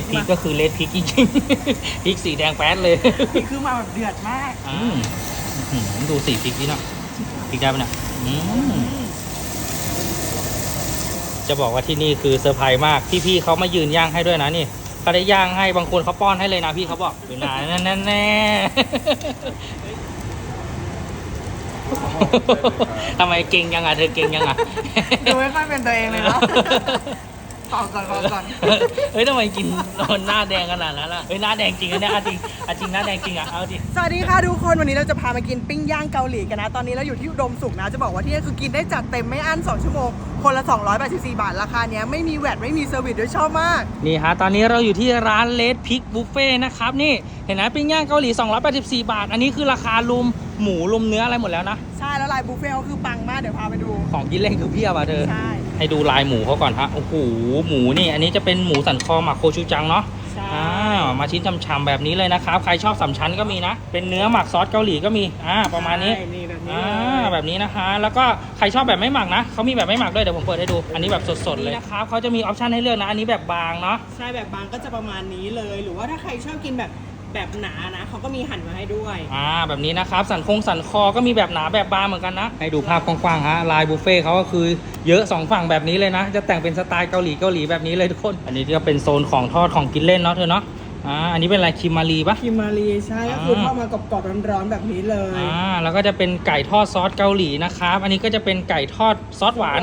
ดพริกก็คือเลดพริกจริงๆพริกสีแดงแป๊ดเลยพริกคือมาแบบเดือดมากอืมอื้อหือดูสีพริกนี่เนาะพริกได้ปะเนี่ยอืมจะบอกว่าที่นี่คือเซอร์ไพรส์มากพี่ๆเขามายืนย่างให้ด้วยนะนี่เขาได้ย่างให้บางคนเขาป้อนให้เลยนะพี่เขาบอกดูนะแน่แน่แน่ทำไมเก่งยังอะเธอเก่งยังอะ ดูไม่ค่อยเป็นตัวเองเลยเนาะ ต่อก่อนต่อก่อนเฮ้ยทำไมกินหน้าแดงขนาดนั้นล่ะเฮ้ยหน้าแดงจริงอันเนี้ยเอาจริงเอาจริงหน้าแดงจริงอะเอาจริงสวัสดีค่ะทุกคนวันนี้เราจะพามากินปิ้งย่างเกาหลีกันนะ ตอนนี้เราอยู่ที่อุดมสุขนะ จะบอกว่าที่นี่คือกินได้จัดเต็มไม่อั้น 2 ชั่วโมง คนละ 284 บาท ราคาเนี้ยไม่มีแวดไม่มีเซอร์วิสด้วยชอบมาก นี่ฮะตอนนี้เราอยู่ที่ร้านเลดพิกบุฟเฟ่นะครับนี่เห็นไหมปิ้งย่างเกาหลี 284 บาท อันนี้คือราคารวมหมูรวมเนื้ออะไรหมดแล้วนะใช่แล้วลายบุฟเฟ่ต์เขาคือปังมากเดี๋ยวพาไปดูของกินเล่นคือเพียบอะเธอใช่ ให้ดูลายหมูเขาก่อนฮะโอ้โหหมูนี่ อันนี้จะเป็นหมูสันคอหมักโคชูจังเนาะใช่อ่ามาชิ้นชำๆแบบนี้เลยนะครับ ใครชอบสามชั้นก็มีนะ เป็นเนื้อหมักซอสเกาหลีก็มีอ่าประมาณนี้ใช่นี่แบบนี้อ่าเลยแบบนี้นะคะ แล้วก็ใครชอบแบบไม่หมักนะเขามีแบบไม่หมักด้วยเดี๋ยวผมเปิดให้ดู อันนี้แบบสดๆเลยนะครับเขาจะมีออปชันให้เลือกนะ อันนี้แบบบางเนาะใช่แบบบางก็จะประมาณนี้เลย หรือว่าถ้าใครชอบกินแบบ แบบหนานะเขาก็มีหั่นมาให้ด้วย อ่าแบบนี้นะครับ สันคงสันคอก็มีแบบหนาแบบบางเหมือนกันนะ ให้ดูภาพกว้างๆฮะลายบุฟเฟ่ต์เขาก็คือเยอะสองฝั่งแบบนี้เลยนะ จะแต่งเป็นสไตล์เกาหลีเกาหลีแบบนี้เลยทุกคน อันนี้ก็เป็นโซนของทอดของกินเล่นเนาะเธอเนาะอ่าอันนี้เป็นอะไรคิมมารีปะ คิมมารีใช่ก็คือทอดมากรอบๆร้อนๆแบบนี้เลย อ่าแล้วก็จะเป็นไก่ทอดซอสเกาหลีนะครับ อันนี้ก็จะเป็นไก่ทอดซอสหวาน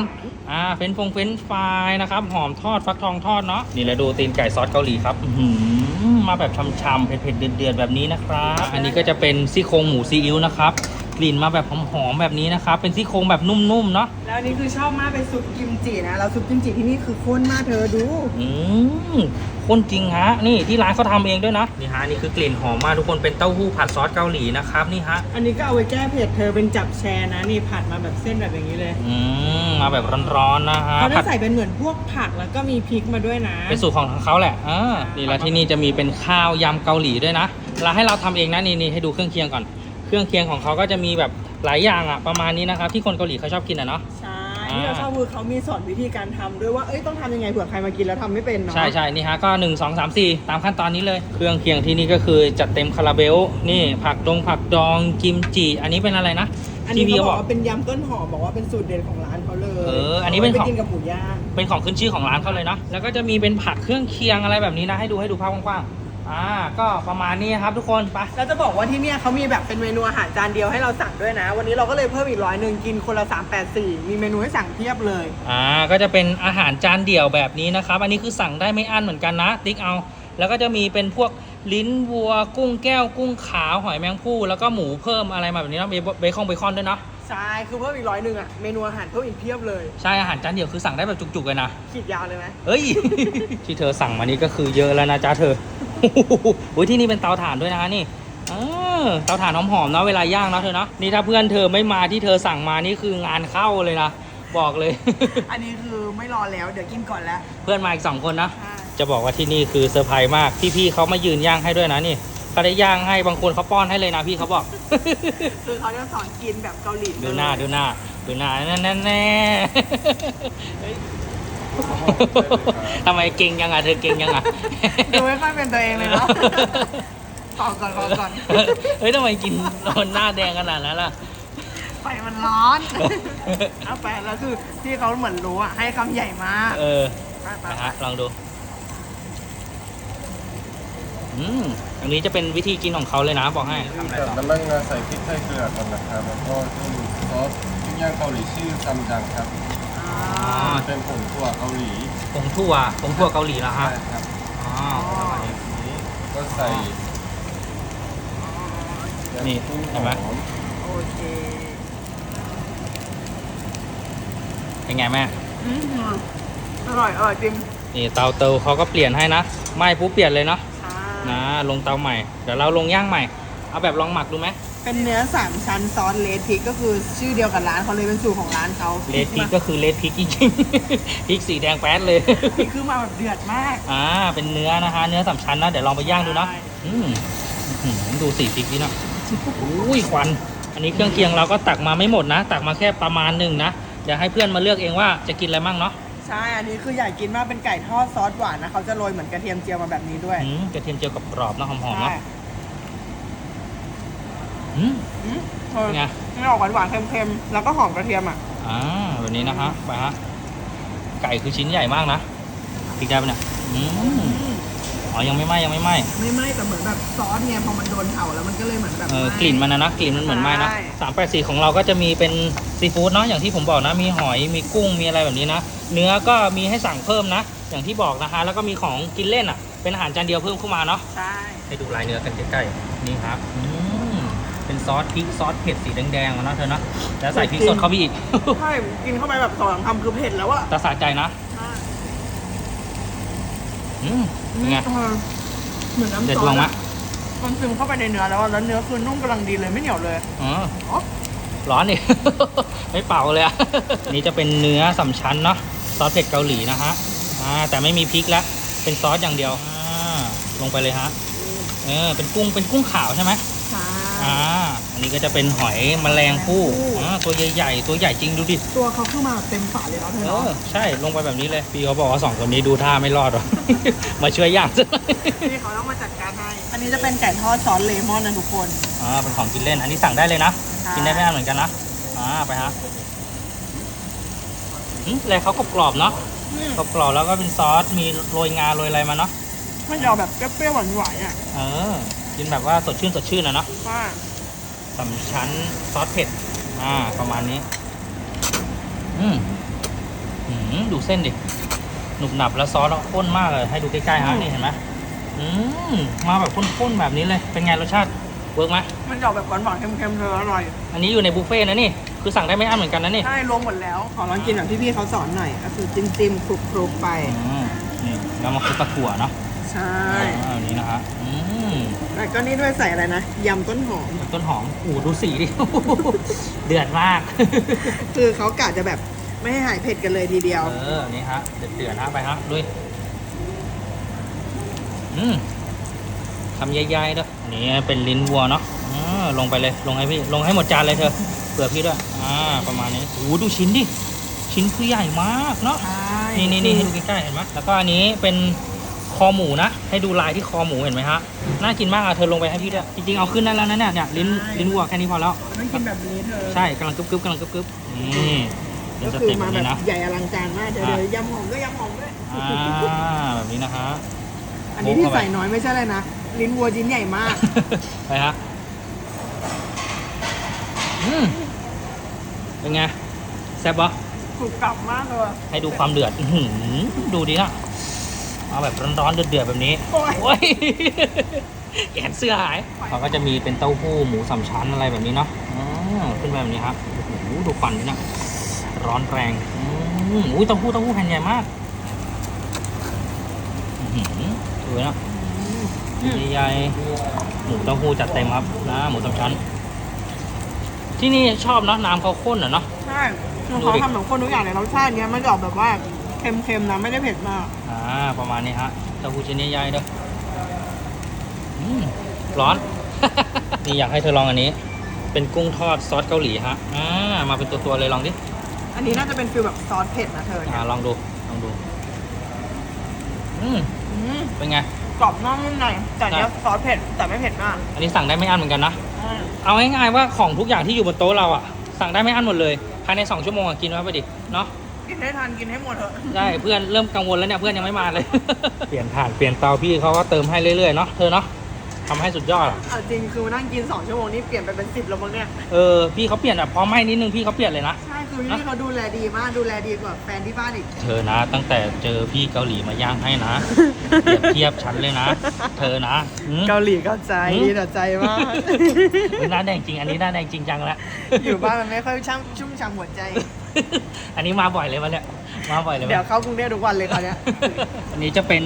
อ่าเฟรนช์ฟงเฟรนช์ฟรายนะครับหอมทอดฟักทองทอดเนาะนี่แหละดูตีนไก่ซอสเกาหลีครับอื้อหือ มาแบบชำๆเผ็ดๆเดือดๆแบบนี้นะครับ อันนี้ก็จะเป็นซี่โครงหมูซีอิ๊วนะครับ กลิ่นมาแบบหอมๆแบบนี้นะครับ เป็นซี่โครงแบบนุ่มๆเนาะแล้วอันนี้คือชอบมากเป็นซุปกิมจินะแล้วซุปกิมจิที่นี่คือข้นมากเธอดูอืมข้นจริงฮะ นี่ที่ร้านเขาทำเองด้วยนะนี่ฮะนี่คือกลิ่นหอมมากทุกคนเป็นเต้าหู้ผัดซอสเกาหลีนะครับนี่ฮะอันนี้ก็เอาไว้แก้เผ็ดเธอเป็นจับแชร์นะนี่ผัดมาแบบเส้นแบบอย่างนี้เลยอืมมาแบบร้อนๆนะฮะเขาผัจะดใส่เป็นเหมือนพวกผักแล้วก็มีพริกมาด้วยนะเป็นสูตรของทางเขาแหละอ่านี่แล้วที่นี่จะมีเป็นข้าวยำเกาหลีด้วยนะเราให้เราทำเองนะนี่นี่ให้ดูเครื่องเคียงก่อน เครื่องเคียงของเขาก็จะมีแบบหลายอย่างอะประมาณนี้นะครับที่คนเกาหลีเขาชอบกินอะเนาะ ใช่อ่าที่เราชอบคือเขามีสอนวิธีการทำด้วยว่าเอ้ยต้องทำยังไงเผื่อใครมากินแล้วทำไม่เป็นเนาะใช่ใช่นี่ฮะก็ 1 2 3 4 ตามขั้นตอนนี้เลย เครื่องเคียงที่นี่ก็คือจัดเต็มคาราเบล นี่ผักดงผักดองกิมจิอันนี้เป็นอะไรนะอันนี้ที่เขาพี่บอกบอกว่าเป็นยำต้นหอมบอกว่าเป็นสูตรเด็ดของร้านเขาเลยเอออันนี้เป็นไปของกินกับหมูย่างเป็นของขึ้นชื่อของร้านเขาเลยนะแล้วก็จะมีเป็นผักเครื่องเคียงอะไรแบบนี้นะให้ดูให้ดูภาพกว้างๆ อ่าก็ประมาณนี้ครับทุกคนไปแล้วจะบอกว่าที่เนี่ยเขามีแบบเป็นเมนูอาหารจานเดียวให้เราสั่งด้วยนะ วันนี้เราก็เลยเพิ่มอีกร้อยหนึ่งกินคนละ 384 มีเมนูให้สั่งเพียบเลย อ่าก็จะเป็นอาหารจานเดี่ยวแบบนี้นะครับ อันนี้คือสั่งได้ไม่อั้นเหมือนกันนะ ติ๊กเอา แล้วก็จะมีเป็นพวกลิ้นวัว กุ้งแก้ว กุ้งขาวหอยแมงภู่แล้วก็หมูเพิ่มอะไรมาแบบนี้เนาะมีเบคอนเบคอนด้วยเนาะใช่ คือเพิ่มอีกร้อยหนึ่งอะเมนูอาหารเพิ่มอีกเพียบเลย ใช่อาหารจานเดี่ยวคือสั่งได้แบบจุกๆเลยนะขีดยาวเลยไหมเอ้ย ที่เธอสั่งมานี่ก็คือเยอะแล้วนะจ๊ะเธอ โอ้ยที่นี่เป็นเตาถ่านด้วยนะคะนี่เตาถ่านหอมๆเนาะเวลาย่างเนาะเธอเนาะนี่ถ้าเพื่อนเธอไม่มาที่เธอสั่งมานี่คืองานเข้าเลยนะบอกเลย อันนี้คือไม่รอแล้วเดี๋ยวกินก่อนแล้ว เพื่อนมาอีกสองคนนะ จะบอกว่าที่นี่คือเซอร์ไพรส์มากพี่ๆเขามายืนย่างให้ด้วยนะนี่เขาได้ย่างให้บางคนเขาป้อนให้เลยนะพี่เขาบอก คือเขาจะสอนกินแบบเกาหลีดูหน้าดูหน้าดูหน้าแน่แน่แน่ ทำไมเก่งยังอะเธอเก่งยังอะดูไม่ค่อยเป็นตัวเองเลยเนาะต่อก่อนต่อก่อนเฮ้ยทำไมกินหน้าแดงขนาดนั้นล่ะไฟมันร้อนเอาไปแล้วคือที่เขาเหมือนรู้อะให้คำใหญ่มากเออไปไปนะฮะลองดูอืมอันนี้จะเป็นวิธีกินของเขาเลยนะบอกให้ทำอะไรกับต่อน้ำมันงาใส่พริกไทยเกลือก่อนนะครับแล้วก็ที่ซอสปิ้งย่างเกาหลีชื่อซัมจังครับ อ่าอ๋อเป็นผงถั่วเกาหลีผงถั่วผงถั่วเกาหลีแล้วคใช่รับครับอ๋อประมาณนี้ทีนี้ก็ใส่นี่ยำกุ้งเห็นไหมหอมโอเคเป็นไงแม่อืมอร่อยอร่อยจริงนี่เตาเตาเขาก็เปลี่ยนให้นะไหม้ปุ๊บเปลี่ยนเลยเนาะใช่นะลงเตาใหม่เดี๋ยวเราลงย่างใหม่ เอาแบบลองหมักดูไหม เป็นเนื้อสามชั้นซอสเลดพริกก็คือชื่อเดียวกับร้านเขาเลยเป็นสูตรของร้านเขาเลดพริกก็คือเลดพริกจริงๆพริกสีแดงแป๊ดเลยพริกคือมาแบบเดือดมาก อ่า เป็นเนื้อนะคะ เนื้อสามชั้นนะ เดี๋ยวลองไปย่างดูเนาะใช่อืมอื้อหือดูสีพริกนี่เนาะอุ้ยควัน อันนี้เครื่องเคียงเราก็ตักมาไม่หมดนะ ตักมาแค่ประมาณหนึ่งนะ เดี๋ยวให้เพื่อนมาเลือกเองว่าจะกินอะไรมั่งเนาะใช่ใช่อันนี้คืออยากกินมากเป็นไก่ทอดซอสหวานนะเขาจะโรยเหมือนกระเทียมเจียวมาแบบนี้ด้วยอืมกระเทียมเจียวกับกรอบๆนะหอมๆใช่เนาะ อืมอืมเออเป็นไงมันออกหวานๆเค็มๆ แล้วก็หอมกระเทียมอะ อ่าแบบนี้นะฮะไปฮะไก่คือชิ้นใหญ่มากนะพริกได้ปะเนี่ยอืมอ๋อยังไม่ไหม้ยังไม่ไหม้ไม่ไหม้แต่เหมือนแบบซอสไงพอมันโดนเผาแล้วมันก็เลยเหมือนแบบเออไหม้กลิ่นมันนะนะกลิ่นมันเหมือนไหม้นะใช่ สามแปดสี่ของเราก็จะมีเป็นซีฟู้ดเนาะอย่างที่ผมบอกนะมีหอยมีกุ้งมีอะไรแบบนี้นะเนื้อก็มีให้สั่งเพิ่มนะ อย่างที่บอกนะคะ แล้วก็มีของกินเล่นอะ เป็นอาหารจานเดียวเพิ่มเข้ามาเนาะ ใช่ ให้ดูลายเนื้อกันใกล้ๆ นี่ครับ อืมเป็นซ อสพริกซอสเผ็ดสีแดงๆอะเนาะเธอนะแล้วใส่พริกสดเข้าไปอีกใช่กินเข้าไปแบบสองสามคำคือเผ็ดแล้วอะแต่สะใจนะอืมเป็นไงเออเหมือนน้ำเด็ดซดอวงสไหมอะมันซึมเข้าไปในเนื้อแล้วอะแล้วเนื้อคือนุ่มกำลังดีเลยไม่เหนียวเลยอ๋ออ๋อร้อนนี่ไม่เป่าเลยอะนี่จะเป็นเนื้อสามชั้นเนาะซอสเผ็ดเกาหลีนะฮะอ่าแต่ไม่มีพริกแล้วเป็นซอสอย่างเดียวอ่าลงไปเลยฮะเออเป็นกุ้งเป็นกุ้งขาวใช่ไหมใช่ อ่าอันนี้ก็จะเป็นหอยแมลงภู่อ่าตัวใหญ่ๆตัวใหญ่จริงดูดิตัวเขาขึ้นมาเต็มฝาเลยเนาะเธอเอเนาะอใช่ลงไปแบบนี้เลยพี่เขาบอกว่าสองคนนี้ดูท่าไม่รอดหรอก มาช่วยย่างซะหน่อยที่เขาต้องมาจัดการให้ อันนี้จะเป็นไก่ทอดซอสเลมอนนะทุกคน อ่าเป็นของกินเล่นอันนี้สั่งได้เลยนะใช่กินได้ไม่นานเหมือนกันนะอ่าไปฮะอืมอะไรเขากรอบๆเนาะอืม กรอบๆแล้วก็เป็นซอสมีโรยงาโรยอะไรมาเนาะมันจะเอาแบบเปรี้ยวๆหวานๆอะเออ กินแบบว่าสดชื่นสดชื่นนะเนาะว่าสามชั้นซอสเผ็ด อ่า ประมาณนี้ อืมอืมดูเส้นดิ หนุบหนับแล้วซอสแล้วข้นมากเลย ให้ดูใกล้ๆฮะนี่เห็นไหมอืมมาแบบข้นๆแบบนี้เลย เป็นไงรสชาติ เวิร์กไหมมันจะออกแบบหวานๆเค็มๆเธออร่อย อันนี้อยู่ในบุฟเฟ่ต์นะนี่ คือสั่งได้ไม่อั้นเหมือนกันนะนี่ ใช่รวมหมดแล้ว ขอลองกินแบบที่พี่เขาสอนหน่อยก็คือจิ้มจิ้มๆคลุกคลุกๆไป อืมนี่แล้วมาคลุกกับถั่วเนาะ ใช่ อ่าอันนี้นะฮะอืม แล้วก็นี่ด้วยใส่อะไรนะยำต้นหอมต้นหอมอู้ดูสีดิ เดือดมาก คือเขากะจะแบบไม่ให้หายเผ็ดกันเลยทีเดียว เออ นี่ฮะ เดือดเดือดๆฮะไปฮะด้วยอืมทำใหญ่ๆด้วยนี่เป็นลิ้นวัวเนาะอ่าลงไปเลย ลงให้พี่ ลงให้หมดจานเลยเธอ เผื่อพี่ด้วย อ่า ประมาณนี้โอ้โหดูชิ้นดิ ชิ้นคือใหญ่มากเนาะ ใช่นี่นี่นี่ให้ดูใกล้ๆเห็นไหมแล้วก็อันนี้เป็น คอหมูนะ ให้ดูลายที่คอหมูเห็นไหมฮะน่ากินมากอะเธอลงไปให้พี่ด้วยจริงๆเอาขึ้นได้แล้วนะเนี่ยเนี่ยลิ้นลิ้นวัวแค่นี้พอแล้วต้องกินแบบนี้เธอใช่กำลังกรึบๆกำลังกรึบๆนี่เป็นก็สคือเต็ปแบมาบแบนี้บนะใหญ่อลังการมากเดี๋ยวอะ เดี๋ยวยำหอมด้วยยำหอมด้วยอ่าแบบนี้นะฮะ อันนี้ที่โอ้เข้าไป ใส่น้อยไม่ใช่เลยนะ ลิ้นวัวชิ้นใหญ่มาก ไปฮะอืมเป็นไงแซ่บปะกรุบกรับมากเลยให้ดูความเดือดอื้อหือดูดินะ เอาแบบร้อนๆเดือดๆแบบนี้โอ้ยโอ้ยแขนเสื้อหายเขาก็จะมีเป็นเต้าหู้หมูสามชั้นอะไรแบบนี้เนาะอ๋อขึ้นมาแบบนี้ครับโอ้โหดูควันนี่นะร้อนแรงอืมอุ้ยเต้าหู้เต้าหู้แผ่นใหญ่มากอื้อหือสวยนะใหญ่ๆหมูเต้าหู้จัดเต็มครับนะหมูสามชั้น ที่นี่ชอบเนาะน้ำเขาข้นอะเนาะใช่คือดูเขาดิทำแบบคนทุกอย่างในรสชาติเนี้ยมันจะออกแบบว่าเค็มๆนะไม่ได้เผ็ดมาก อ่าประมาณนี้ฮะเต้าหู้ชิ้นใหญ่ๆเด้ออืมร้อน นี่อยากให้เธอลองอันนี้ เป็นกุ้งทอดซอสเกาหลีฮะอ่ามาเป็นตัวๆเลยลองดิอันนี้น่าจะเป็นฟิลแบบซอสเผ็ดนะเธออ่าเนี่ยลองดูลองดู อืมอืมเป็นไง กรอบนอกนุ่มในแต่เนี้ยซอสเผ็ดแต่ไม่เผ็ดมากอันนี้สั่งได้ไม่อั้นเหมือนกันนะใช่เอาง่ายๆว่าของทุกอย่างที่อยู่บนโต๊ะเราอะสั่งได้ไม่อั้นหมดเลย ภายใน 2 ชั่วโมงอะกินไว้ไปดิ เนาะ กินให้ทันกินให้หมดเถอะใช่เพื่อนเริ่มกังวลแล้วเนี่ยเพื่อนยังไม่มาเลย เปลี่ยนถ่านเปลี่ยนเตาพี่เขาก็เติมให้เรื่อยๆเนาะเธอเนาะทำให้สุดยอดอะเอาจริงคือนั่งกิน2ชั่วโมงนี่เปลี่ยนไปเป็น10แล้วมั้งเนี่ย เออพี่เขาเปลี่ยนแบบพอไหม้นิดนึงพี่เขาเปลี่ยนเลยนะ ใช่คือพี่เขาดูแลดีมากดูแลดีกว่าแฟนที่บ้านอีก เธอนะ ตั้งแต่เจอพี่เกาหลีมาย่างให้นะเปรียบเทียบฉันเลยนะ เธอนะหืม เกาหลีเข้าใจอืม ดีต่อใจมากอุ๊ยหน้าแดงจริงอันนี้หน้าแดงจริงจังแล้ว อยู่บ้านมันไม่ค่อยช่ำชุ่มฉ่ำหัวใจ อันนี้มาบ่อยเลยวันเนี้ยมาบ่อยเลยเดี๋ยววะเข้ากรุงเทพทุกวันเลยคราวเนี้ย อันนี้จะเป็น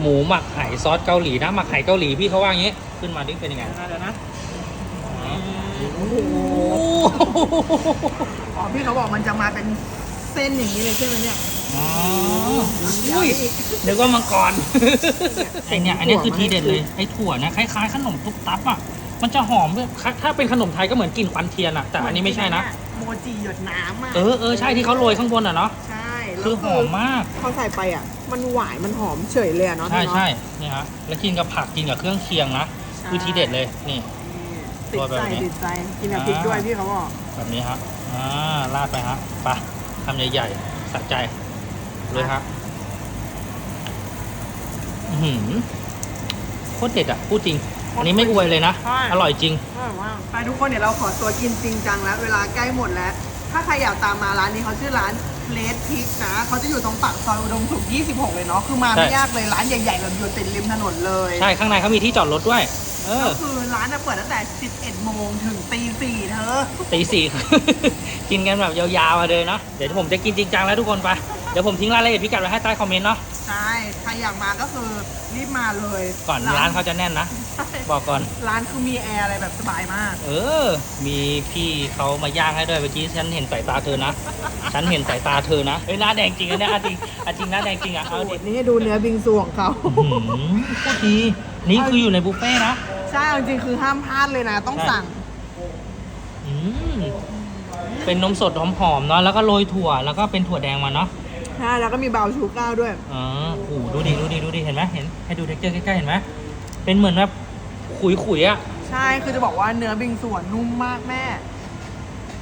หมูหมักไห่ซอสเกาหลีนะหมักไห่เกาหลีพี่เขาว่าอย่างงี้ ขึ้นมาดิเป็นยังไงเดี๋ยวนะโอ้โหอ๋อพี่เขาบอกมันจะมาเป็นเส้นอย่างนี้เลยใช่ไหมเนี่ยอ๋ออุ้ยนึกว่ามังกรไอเนี่ยอันนี้คือทีเด็ดเลยไอถั่วนะคล้ายๆขนมตุ๊บตับอะมันจะหอมด้วยถ้าเป็นขนมไทยก็เหมือนกลิ่นควันเทียนอะ แต่อันนี้ไม่ใช่นะ โมจิหยดน้ำอะเออเออใช่ที่เขาโรยข้างบนอะเนาะใช่รคือหอมมากพอใส่ไปอะ มันหวานมันหอมเฉยเลยอะเนาะใช่เนาะใช่นี่ฮะแล้วกินกับผักกินกับเครื่องเคียงนะใช่คือทีเด็ดเลยนี่ ติดตัวแบบใจนี้ติดใจกินกับพริกด้วยพี่เขาบอกแบบนี้ฮะอ่าราดไปฮะไปทำใหญ่ๆสัใจเลยฮะอื้อหือโคตรเด็ดอะพูดจริง อันนี้ไม่อวยเลยนะ ใช่ อร่อยจริง อร่อยมากไปทุกคนเดี๋ยวเราขอตัวกินจริงจังแล้ว เวลาใกล้หมดแล้ว ถ้าใครอยากตามมาร้านนี้เขาชื่อร้านเลดพิกนะเขาจะอยู่ตรงปากซอยอุดมสุข 26 เลยเนาะคือมาไม่ใช่ ยากเลยร้านใหญ่ๆแบบอยู่ติดริมถนนเลยใช่ข้างในเขามีที่จอดรถด้วย เออก็คือร้านจะเปิดตั้งแต่ 11 โมงถึงตีสี่เธอตีสี่ กินกันแบบยาวๆมาเลยเนาะเดี๋ยวผมจะกินจริงจังแล้วทุกคนไป เดี๋ยวผมทิ้งรายละเอียดพิกัดไว้ให้ใต้คอมเมนต์เนาะ ใช่ ใครอยากมาก็คือรีบมาเลยก่อนร้านเขาจะแน่นนะ ใช่บอกก่อน ร้านคือมีแอร์อะไรแบบสบายมาก เออ มีพี่เขามาย่างให้ด้วยเมื่อกี้ฉันเห็นสายตาเธอนะ ฉันเห็นสายตาเธอนะเอ้ยหน้าแดงจริงอันเนี้ยอะจริงอะจริงหน้าแดงจริงอะเอาดินี่ให้ดูเนื้อบิงซูของเขา อื้อหือโคตรดีนี่คืออยู่ในบุฟเฟ่ต์นะ ใช่เอาจริงๆคือห้ามพลาดเลยนะ ต้องใช่สั่ง อืมเป็นนมสดหอมๆเนาะแล้วก็โรยถั่วแล้วก็เป็นถั่วแดงมาเนาะ ใช่แล้วก็มีเบาชูก้าด้วย อ๋อโอ้โหดูดิดูดิดูดิเห็นไหมเห็น ให้ดูเท็กเจอร์ใกล้ๆเห็นไหมเป็นเหมือนแบบขุยๆอะ ใช่ คือจะบอกว่าเนื้อบิงซูอะนุ่มมากแม่